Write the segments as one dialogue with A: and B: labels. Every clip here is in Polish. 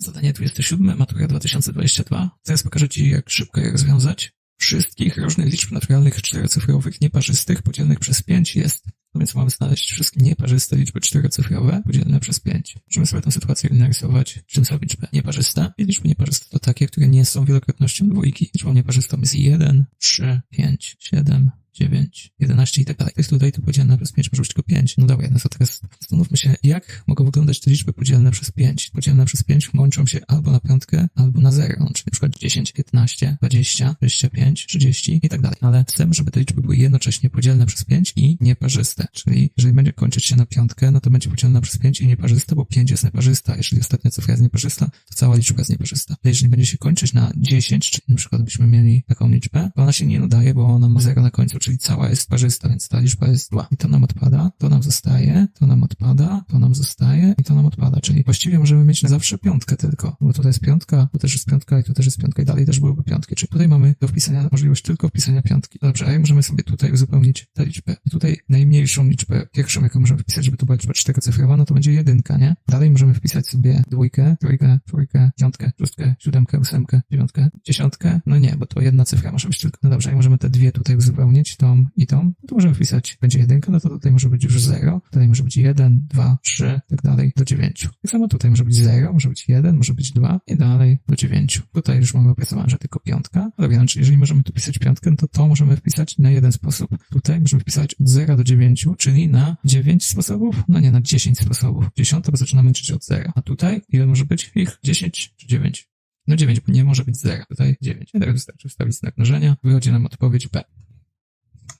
A: Zadanie 27, matura 2022. Teraz pokażę Ci, jak szybko je rozwiązać. Wszystkich różnych liczb naturalnych czterocyfrowych nieparzystych podzielonych przez 5 jest, no więc mamy znaleźć wszystkie nieparzyste liczby czterocyfrowe podzielone przez 5. Możemy sobie tę sytuację narysować. Czym są liczby nieparzyste? I liczby nieparzyste to takie, które nie są wielokrotnością dwójki. Liczbą nieparzystą jest 1, 3, 5, 7, 9, 11 i tak dalej. To jest tutaj to podzielone przez 5, może być 5. No dobra, no to teraz zastanówmy się, jak mogą wyglądać te liczby podzielone przez 5. Podzielone przez 5 łączą się albo na piątkę, albo na 0, no, czyli na przykład 10, 15, 20, 25, 30 i tak dalej. Ale chcemy, żeby te liczby były jednocześnie podzielone przez 5 i nieparzyste. Czyli jeżeli będzie kończyć się na piątkę, no to będzie podzielona przez 5 i nieparzysta, bo 5 jest nieparzysta. Jeżeli ostatnia cyfra jest nieparzysta, to cała liczba jest nieparzysta. Jeżeli będzie się kończyć na 10, czyli na przykład byśmy mieli taką liczbę, ona się nie nadaje, bo ona ma 0 na końcu, czyli cała jest parzysta, więc ta liczba jest 2. I to nam odpada, to nam zostaje, to nam odpada, to nam zostaje i to nam odpada. Czyli właściwie możemy mieć na zawsze piątkę tylko, bo tutaj jest piątka, tu też jest piątka i tu też jest piątka i dalej też byłyby piątki. Czyli tutaj mamy do wpisania możliwość tylko wpisania piątki. Dobrze, a jak możemy sobie tutaj uzupełnić tę liczbę? I tutaj najmniejszą liczbę, pierwszą, jaką możemy wpisać, żeby to była liczba czterocyfrowa, no to będzie jedynka, nie? Dalej możemy wpisać sobie dwójkę, trójkę, czwórkę, piątkę, szóstkę, siódemkę, ósemkę, dziewiątkę, dziesiątkę. No nie, bo to jedna cyfra może być tylko. No dobrze, jak możemy te dwie tutaj uzupełnić, tą i tą, no to możemy wpisać, będzie jedynka, no to tutaj może być już zero, tutaj może być jeden, dwa, trzy, tak dalej, do dziewięciu. Tak samo tutaj może być zero, może być jeden, może być dwa i dalej do dziewięciu. Tutaj już mamy opracowane, że tylko piątka. No dobra, jeżeli możemy tu pisać piątkę, no to to możemy wpisać na jeden sposób. Tutaj możemy wpisać od zera do dziewięciu, czyli na dziewięć sposobów, no nie, na dziesięć sposobów. Dziesiąte, bo zaczynamy liczyć od zera. A tutaj ile może być ich? Dziesięć czy dziewięć? No dziewięć, bo nie może być zera. Tutaj dziewięć. I teraz wystarczy wstawić znak mnożenia. Wychodzi nam odpowiedź B.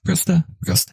A: Proste, proste.